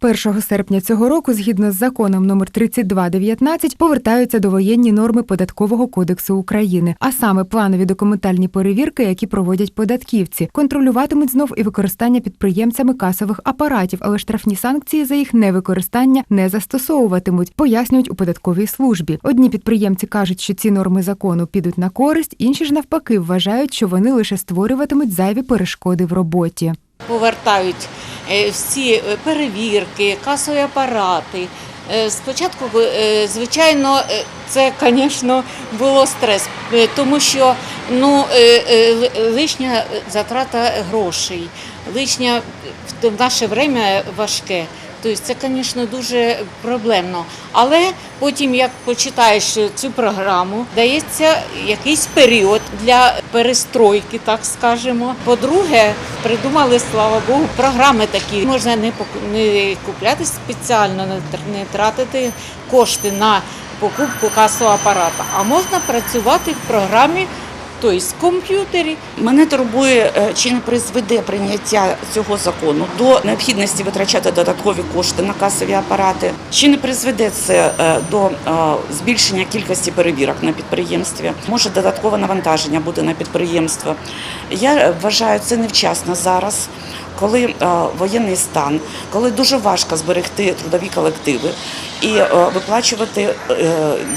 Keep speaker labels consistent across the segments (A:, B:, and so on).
A: 1 серпня цього року, згідно з законом номер 3219, повертаються до воєнні норми податкового кодексу України, а саме планові документальні перевірки, які проводять податківці, контролюватимуть знов і використання підприємцями касових апаратів, але штрафні санкції за їх невикористання не застосовуватимуть, пояснюють у податковій службі. Одні підприємці кажуть, що ці норми закону підуть на користь, інші ж навпаки вважають, що вони лише створюватимуть зайві перешкоди в роботі.
B: Повертають е, всі е, перевірки, касові апарати. Е, Спочатку, звичайно, це, звісно, було стрес, тому що ну, ли- лишня затрата грошей, лишня в наше время важке. Тобто це, звісно, дуже проблемно. Але потім, як почитаєш цю програму, дається якийсь період для перестройки, так скажемо. По-друге, придумали, слава Богу, програми такі. Можна не не купляти спеціально, не тратити кошти на покупку касового апарата, а можна працювати в програмі, тобто в комп'ютері.
C: Мене турбує, е, чи не призведе прийняття цього закону до необхідності витрачати додаткові кошти на касові апарати, чи не призведе це е, до е, збільшення кількості перевірок на підприємстві. Може додаткове навантаження буде на підприємство. Я вважаю це невчасно зараз. Коли воєнний стан, коли дуже важко зберегти трудові колективи і виплачувати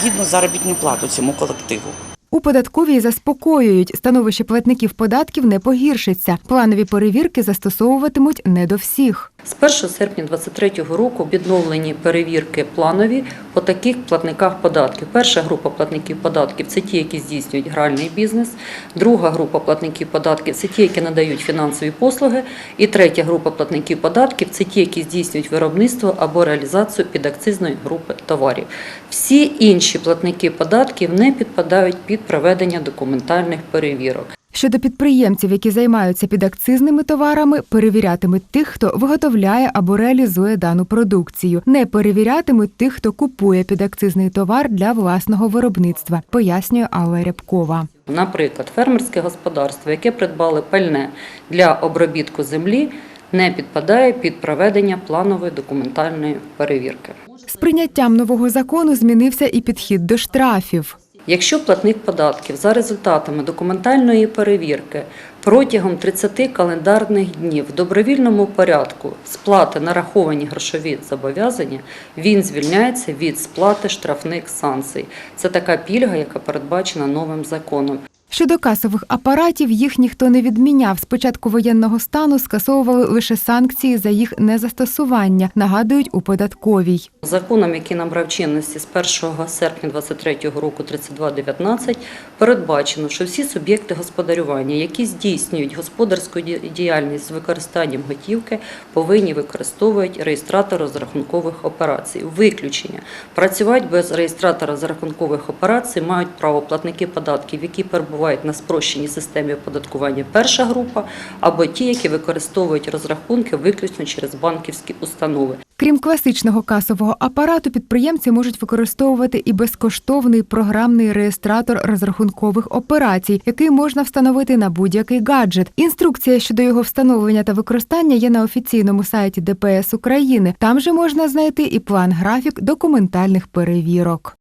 C: гідну заробітну плату цьому колективу.
A: У податковій заспокоюють, становище платників податків не погіршиться. Планові перевірки застосовуватимуть не до всіх.
D: З 1 серпня 2023 року відновлені перевірки планові по таких платниках податків. Перша група платників податків це ті, які здійснюють гральний бізнес. Друга група платників податків це ті, які надають фінансові послуги. І третя група платників податків це ті, які здійснюють виробництво або реалізацію підакцизної групи товарів. Всі інші платники податків не підпадають під проведення документальних перевірок.
A: Щодо підприємців, які займаються підакцизними товарами, перевірятимуть тих, хто виготовляє або реалізує дану продукцію. Не перевірятимуть тих, хто купує підакцизний товар для власного виробництва, пояснює Алла Рябкова.
D: Наприклад, фермерське господарство, яке придбали пальне для обробітку землі, не підпадає під проведення планової документальної перевірки.
A: З прийняттям нового закону змінився і підхід до штрафів.
D: Якщо платник податків за результатами документальної перевірки протягом 30 календарних днів в добровільному порядку сплати нараховані грошові зобов'язання, він звільняється від сплати штрафних санкцій. Це така пільга, яка передбачена новим законом.
A: Щодо касових апаратів, їх ніхто не відміняв. З початку воєнного стану скасовували лише санкції за їх незастосування, нагадують у податковій.
D: Законом, який набрав чинності з 1 серпня 2023 року 3219, передбачено, що всі суб'єкти господарювання, які здійснюють господарську ді- діяльність з використанням готівки, повинні використовувати реєстратор розрахункових операцій. Виключення працювати без реєстратора розрахункових операцій мають право платники податків, які перебувають на спрощеній системі оподаткування перша група, або ті, які використовують розрахунки виключно через банківські установи.
A: Крім класичного касового апарату, підприємці можуть використовувати і безкоштовний програмний реєстратор розрахункових операцій, який можна встановити на будь-який гаджет. Інструкція щодо його встановлення та використання є на офіційному сайті ДПС України. Там же можна знайти і план графік документальних перевірок.